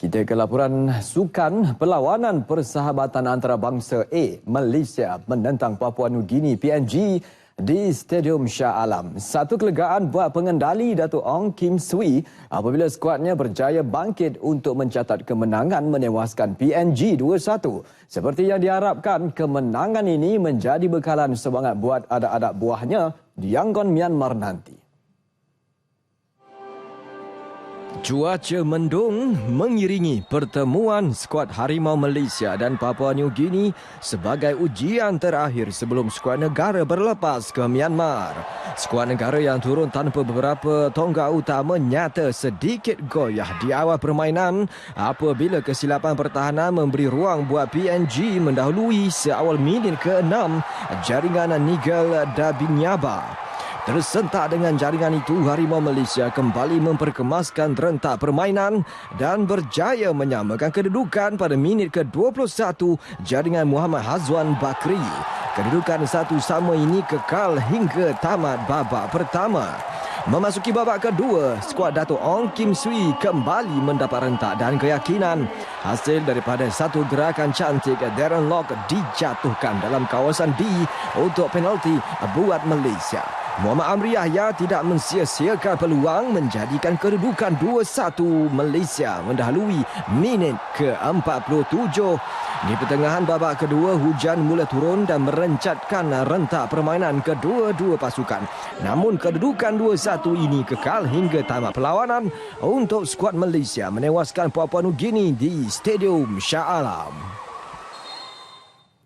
Kita ke laporan sukan perlawanan persahabatan antara bangsa A Malaysia menentang Papua Nugini PNG di Stadium Shah Alam. Satu kelegaan buat pengendali Datuk Ong Kim Sui apabila skuadnya berjaya bangkit untuk mencatat kemenangan menewaskan PNG 2-1. Seperti yang diharapkan, kemenangan ini menjadi bekalan semangat buat adak-adak buahnya di Yangon Myanmar nanti. Cuaca mendung mengiringi pertemuan skuad Harimau Malaysia dan Papua New Guinea sebagai ujian terakhir sebelum skuad negara berlepas ke Myanmar. Skuad negara yang turun tanpa beberapa tonggak utama nyata sedikit goyah di awal permainan apabila kesilapan pertahanan memberi ruang buat PNG mendahului seawal minit ke-6 jaringan Nigel Dabinyaba. Tersentak dengan jaringan itu, Harimau Malaysia kembali memperkemaskan rentak permainan dan berjaya menyamakan kedudukan pada minit ke-21 jaringan Muhammad Hazwan Bakri. Kedudukan satu sama ini kekal hingga tamat babak pertama. Memasuki babak kedua, skuad Dato' Ong Kim Sui kembali mendapat rentak dan keyakinan. Hasil daripada satu gerakan cantik, Darren Lock dijatuhkan dalam kawasan D untuk penalti buat Malaysia. Muhammad Amri Yahya tidak mensia-siakan peluang menjadikan kedudukan 2-1 Malaysia mendahului minit ke-47. Di pertengahan babak kedua, hujan mula turun dan merencatkan rentak permainan kedua-dua pasukan. Namun kedudukan 2-1 ini kekal hingga tamat perlawanan untuk skuad Malaysia menewaskan Papua Nugini di Stadium Shah Alam.